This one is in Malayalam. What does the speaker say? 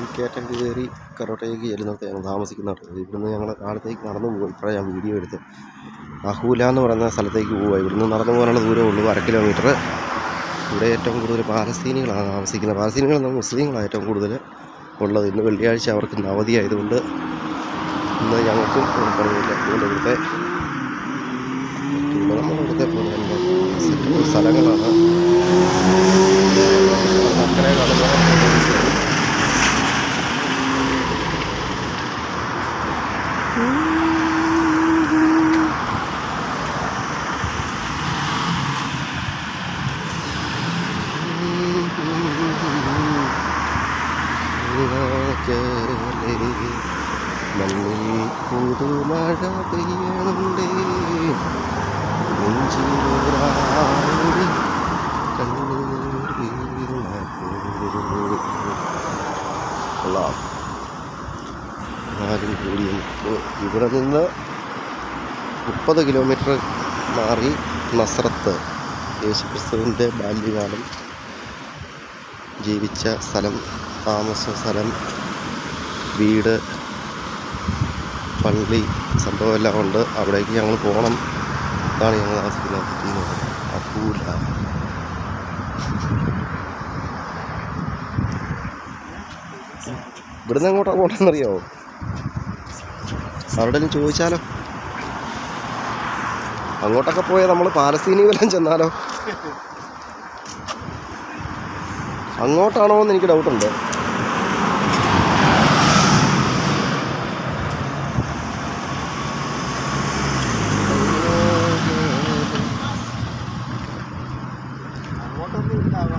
ഈ കയറ്റം കയറി കരോട്ടയ്ക്ക് ചെല്ലുന്നിടത്ത് ഞങ്ങൾ താമസിക്കുന്നിടത്ത് ഇവിടുന്ന് ഞങ്ങൾ കാലത്തേക്ക് നടന്നു പോകും ഇപ്പോഴാണ് ഞാൻ വീഡിയോ എടുത്ത് അഹൂല എന്ന് പറയുന്ന സ്ഥലത്തേക്ക് പോവുക. ഇവിടുന്ന് നടന്നു പോകാനുള്ള ദൂരം ഉള്ളൂ. അര കിലോമീറ്റർ. ഇവിടെ ഏറ്റവും കൂടുതൽ പാലസ്തീനികളാണ് താമസിക്കുന്നത്. പാലസ്തീനികൾ നമ്മൾ മുസ്ലിങ്ങളാണ് ഏറ്റവും കൂടുതൽ ഉള്ളത്. ഇന്ന് വെള്ളിയാഴ്ച അവർക്ക് ഇന്ന് ആയതുകൊണ്ട് ഇന്ന് ഞങ്ങൾക്കും പണിയില്ല അതുകൊണ്ട് ഇവിടുത്തെ സ്ഥലങ്ങളാണ് മണ്ണിൽ പുതുമഴ പെയ്യണുണ്ടേ നെഞ്ചിലൊരാളുടെ ആരും കൂടി നമുക്ക് ഇവിടെ നിന്ന് മുപ്പത് കിലോമീറ്റർ മാറി നസ്രത്ത് യേശുക്രിസ്തുവിന്റെ ബാല്യകാലം ജീവിച്ച സ്ഥലം താമസ സ്ഥലം വീട് പള്ളി സംഭവം എല്ലാം ഉണ്ട്. അവിടേക്ക് ഞങ്ങൾ പോകണം. അതാണ് ഞങ്ങൾ താമസിക്കുന്നത് അപ്പൂല ഇവിടുന്ന് എങ്ങോട്ടാണ് പോകണമെന്നറിയാമോ അവരോട് ചോദിച്ചാലോ? അങ്ങോട്ടൊക്കെ പോയാൽ നമ്മൾ പാലസ്തീനി വല്ലതും ചെന്നാലോ? അങ്ങോട്ടാണോ എന്ന് എനിക്ക് ഡൗട്ടുണ്ട്. അങ്ങോട്ടൊന്നും ഇല്ല.